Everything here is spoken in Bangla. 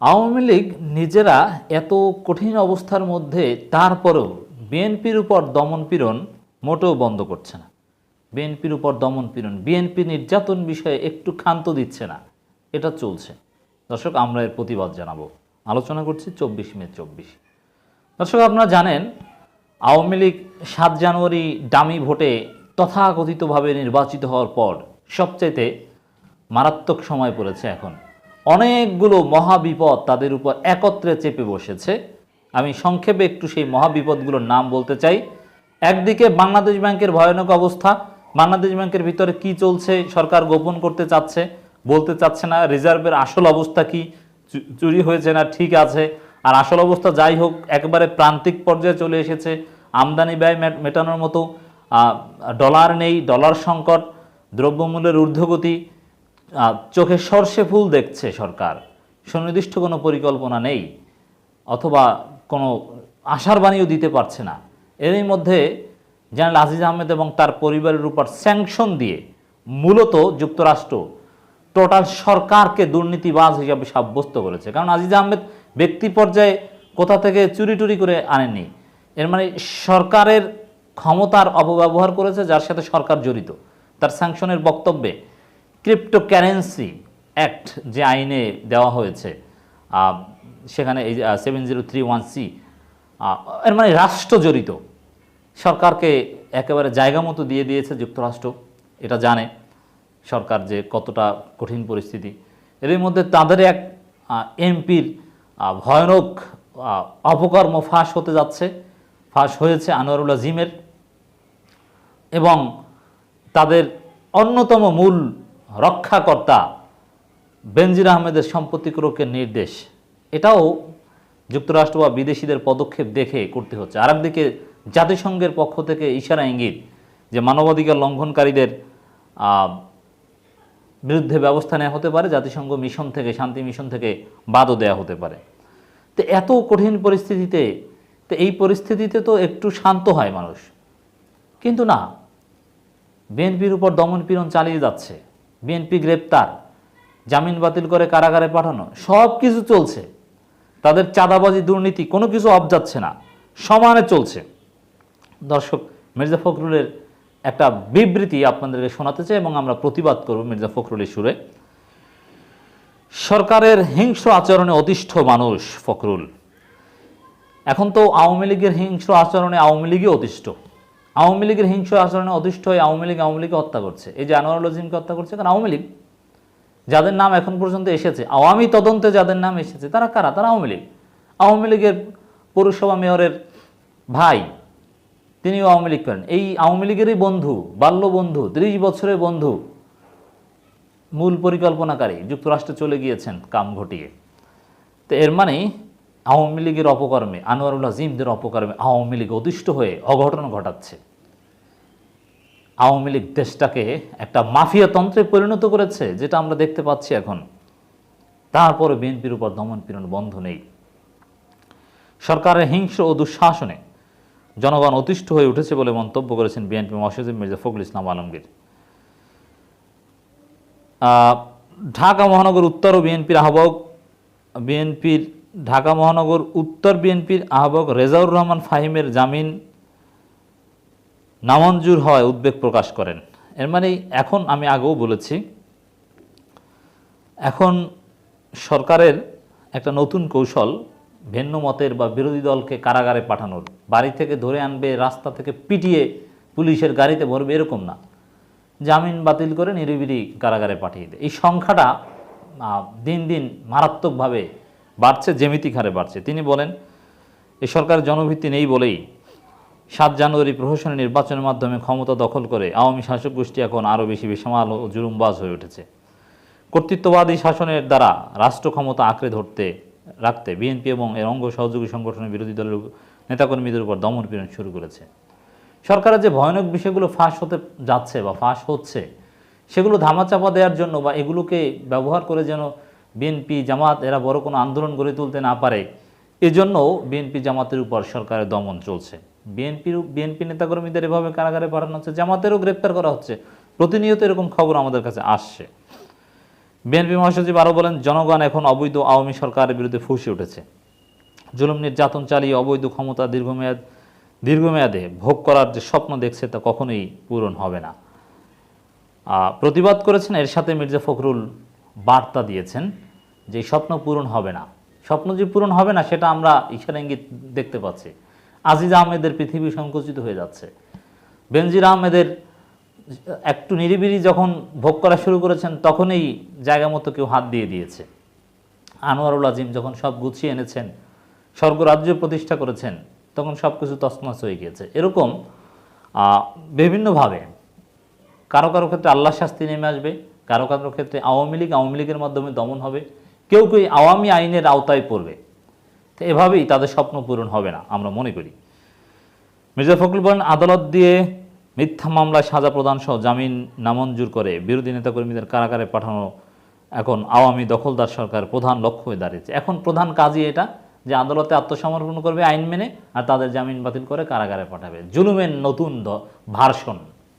আওয়ামী লীগ নিজেরা এত কঠিন অবস্থার মধ্যে তারপরেও বিএনপির উপর দমনপীড়ন মোটেও বন্ধ করছে না। বিএনপির উপর দমনপীড়ন বিএনপি নির্যাতন বিষয়ে একটু ক্ষান্ত দিচ্ছে না। এটা চলছে। দর্শক, আমরা এর প্রতিবাদ জানাব। আলোচনা করছি চব্বিশ মে চব্বিশ। দর্শক, আপনারা জানেন, আওয়ামী লীগ সাত জানুয়ারি ডামি ভোটে তথাকথিতভাবে নির্বাচিত হওয়ার পর সবচাইতে মারাত্মক সময় পড়েছে এখন। অনেকগুলো মহাবিপদ তাদের উপর একত্রে চেপে বসেছে। আমি সংক্ষেপে একটু সেই মহাবিপদগুলোর নাম বলতে চাই। একদিকে বাংলাদেশ ব্যাংকের ভয়ানক অবস্থা। বাংলাদেশ ব্যাংকের ভিতরে কি চলছে, সরকার গোপন করতে চাচ্ছে, বলতে চাচ্ছে না। রিজার্ভের আসল অবস্থা কি চুরি হয়েছে না, ঠিক আছে। আর আসল অবস্থা যাই হোক, একেবারে প্রান্তিক পর্যায়ে চলে এসেছে। আমদানি ব্যয় মেটানোর মতো ডলার নেই, ডলার সংকট, দ্রব্যমূল্যের ঊর্ধ্বগতি। চোখে সর্ষে ফুল দেখছে সরকার। সুনির্দিষ্ট কোনো পরিকল্পনা নেই, অথবা কোনো আশার বাণীও দিতে পারছে না। এরই মধ্যে জেনারেল আজিজ আহমেদ এবং তার পরিবারের উপর স্যাংশন দিয়ে মূলত যুক্তরাষ্ট্র টোটাল সরকারকে দুর্নীতিবাজ হিসাবে সাব্যস্ত করেছে। কারণ আজিজ আহমেদ ব্যক্তি পর্যায়ে কোথা থেকে চুরি টুরি করে আনেননি? এর মানে সরকারের ক্ষমতার অপব্যবহার করেছে, যার সাথে সরকার জড়িত। তার স্যাংশনের বক্তব্যে ক্রিপ্টোকারেন্সি অ্যাক্ট যে আইনে দেওয়া হয়েছে সেখানে এই seven zero three one C এর মানে রাষ্ট্র জড়িত। সরকারকে একেবারে জায়গা মতো দিয়ে দিয়েছে যুক্তরাষ্ট্র, এটা জানে। সরকার যে কতটা কঠিন পরিস্থিতি। এর মধ্যে তাদের এক এমপির ভয়ানক অপকর্ম ফাঁস হতে যাচ্ছে। ফাঁস হয়েছে আনোয়ারুল আজিমের। এবং তাদের অন্যতম মূল রক্ষাকর্তা বেনজির আহমেদের সম্পত্তি ক্রোকের নির্দেশ। এটাও যুক্তরাষ্ট্র বা বিদেশিদের পদক্ষেপ দেখে করতে হচ্ছে। আর একদিকে জাতিসংঘের পক্ষ থেকে ইশারা ইঙ্গিত যে মানবাধিকার লঙ্ঘনকারীদের বিরুদ্ধে ব্যবস্থা নেওয়া হতে পারে, জাতিসংঘ মিশন থেকে, শান্তি মিশন থেকে বাদও দেওয়া হতে পারে। তো এত কঠিন পরিস্থিতিতে, তো এই পরিস্থিতিতে তো একটু শান্ত হয় মানুষ। কিন্তু না, বিএনপির উপর দমনপীড়ন চালিয়ে যাচ্ছে। বিএনপি গ্রেপ্তার, জামিন বাতিল করে কারাগারে পাঠানো, সব কিছু চলছে। তাদের চাঁদাবাজি দুর্নীতি কোনো কিছু অব যাচ্ছে না, সমানে চলছে। দর্শক, মির্জা ফখরুলের একটা বিবৃতি আপনাদেরকে শোনাতে চাই এবং আমরা প্রতিবাদ করব মির্জা ফখরুলের সুরে। সরকারের হিংস্র আচরণে অতিষ্ঠ মানুষ ফখরুল। এখন তো আওয়ামী লীগের হিংস্র আচরণে আওয়ামী লীগই অতিষ্ঠ। আওয়ামী লীগের হিংস্র আচরণে অতিষ্ঠ হয়ে আওয়ামী লীগ আওয়ামী লীগকে হত্যা করছে। এই যে আনোয়ারুল আজিমকে হত্যা করছে, কারণ আওয়ামী লীগ, যাদের নাম এখন পর্যন্ত এসেছে, আওয়ামী তদন্তে যাদের নাম এসেছে, তারা কারা? তারা আওয়ামী লীগ। আওয়ামী লীগের পৌরসভা মেয়রের ভাই, তিনিও আওয়ামী লীগ করেন। এই আওয়ামী লীগেরই বন্ধু, বাল্য বন্ধু, ত্রিশ বছরের বন্ধু, মূল পরিকল্পনাকারী, যুক্তরাষ্ট্রে চলে গিয়েছেন, কাম ঘটিয়ে। তো এর মানে আওয়ামী লীগের অপকর্মে, আনোয়ারুল আজিমদের অপকর্মে আওয়ামী লীগ অতিষ্ঠ হয়ে অঘটন ঘটাচ্ছে। আওয়ামী লীগ দেশটাকে একটা মাফিয়া তন্ত্রে পরিণত করেছে, যেটা আমরা দেখতে পাচ্ছি এখন। তারপরে বিএনপির উপর দমন পীড়ন বন্ধ নেই। সরকারের হিংস্র ও দুঃশাসনে জনগণ অতিষ্ঠ হয়ে উঠেছে বলে মন্তব্য করেছেন বিএনপি মহাসচিব মির্জা ফখরুল ইসলাম আলমগীর। ঢাকা মহানগর উত্তর ও বিএনপির আহ্বায়ক, বিএনপির ঢাকা মহানগর উত্তর বিএনপির আহ্বায়ক রেজাউর রহমান ফাহিমের জামিন নামঞ্জুর হওয়ায় উদ্বেগ প্রকাশ করেন। এর মানে এখন আমি আগেও বলেছি, এখন সরকারের একটা নতুন কৌশল ভিন্ন মতের বা বিরোধী দলকে কারাগারে পাঠানোর, বাড়ি থেকে ধরে আনবে, রাস্তা থেকে পিটিয়ে পুলিশের গাড়িতে ভরবে এরকম না। জামিন বাতিল করে নিরিবিলি কারাগারে পাঠিয়ে দেয় এই সংখ্যাটা দিন দিন মারাত্মকভাবে বাড়ছে, জ্যামিতিক হারে বাড়ছে। তিনি বলেন এই সরকারের জনভিত্তি নেই বলেই সাত জানুয়ারি প্রহসনের নির্বাচনের মাধ্যমে ক্ষমতা দখল করে আওয়ামী শাসক গোষ্ঠী এখন আরও বেশি বেসামাল ও জুলুমবাজ হয়ে উঠেছে। কর্তৃত্ববাদী শাসনের দ্বারা রাষ্ট্র ক্ষমতা আঁকড়ে ধরতে, রাখতে বিএনপি এবং এর অঙ্গ সহযোগী সংগঠনের বিরোধী দলের নেতাকর্মীদের উপর দমন পীড়ন শুরু করেছে। সরকারের যে ভয়ানক বিষয়গুলো ফাঁস হতে যাচ্ছে বা ফাঁস হচ্ছে, সেগুলো ধামাচাপা দেওয়ার জন্য বা এগুলোকে ব্যবহার করে যেন বিএনপি জামাত এরা বড় কোনো আন্দোলন গড়ে তুলতে না পারে। এজন্য বিএনপি জামাতের উপর সরকারের দমন চলছে। বিএনপির বিএনপি নেতাকর্মীদের এভাবে কারাগারে পাঠানো হচ্ছে, জামাতেরও গ্রেপ্তার করা হচ্ছে। প্রতিনিয়ত এরকম খবর আমাদের কাছে আসছে। বিএনপি মহাসচিব আরও বলেন, জনগণ এখন অবৈধ আওয়ামী সরকারের বিরুদ্ধে ফুসে উঠেছে। জুলুম, নির্যাতন চালিয়ে অবৈধ ক্ষমতা দীর্ঘমেয়াদ দীর্ঘমেয়াদে ভোগ করার যে স্বপ্ন দেখছে তা কখনোই পূরণ হবে না। প্রতিবাদ করেছেন, এর সাথে মির্জা ফখরুল বার্তা দিয়েছেন। যে স্বপ্ন পূরণ হবে না। স্বপ্ন যে পূরণ হবে না, সেটা আমরা ইশারা ইঙ্গিত দেখতে পাচ্ছি। আজিজ আহমেদের পৃথিবী সংকুচিত হয়ে যাচ্ছে। বেনজির আহমেদের একটু নিরিবিলি যখন ভোগ করা শুরু করেছেন, তখনই জায়গা মতো কেউ হাত দিয়ে দিয়েছে। আনোয়ারুল আজিম যখন সব গুছিয়ে এনেছেন স্বর্গরাজ্য প্রতিষ্ঠা করেছেন, তখন সব কিছু তছনছ হয়ে গিয়েছে। এরকম বিভিন্নভাবে কারও কারও ক্ষেত্রে আল্লাহ শাস্তি নেমে আসবে, কারও কারও ক্ষেত্রে আওয়ামী লীগ, আওয়ামী লীগের মাধ্যমে দমন হবে। কেউ কেউ আওয়ামী আইনের আওতায় পড়বে। তো এভাবেই তাদের স্বপ্ন পূরণ হবে না, আমরা মনে করি। মির্জা ফখরুল বলেন, আদালত দিয়ে মিথ্যা মামলায় সাজা প্রদান সহ জামিন নামঞ্জুর করে বিরোধী নেতাকর্মীদের কারাগারে পাঠানো এখন আওয়ামী দখলদার সরকার প্রধান লক্ষ্য হয়ে দাঁড়িয়েছে। এখন প্রধান কাজই এটা যে আদালতে আত্মসমর্পণ করবে আইন মেনে আর তাদের জামিন বাতিল করে কারাগারে পাঠাবে। জুলুমের নতুন ভার্সন।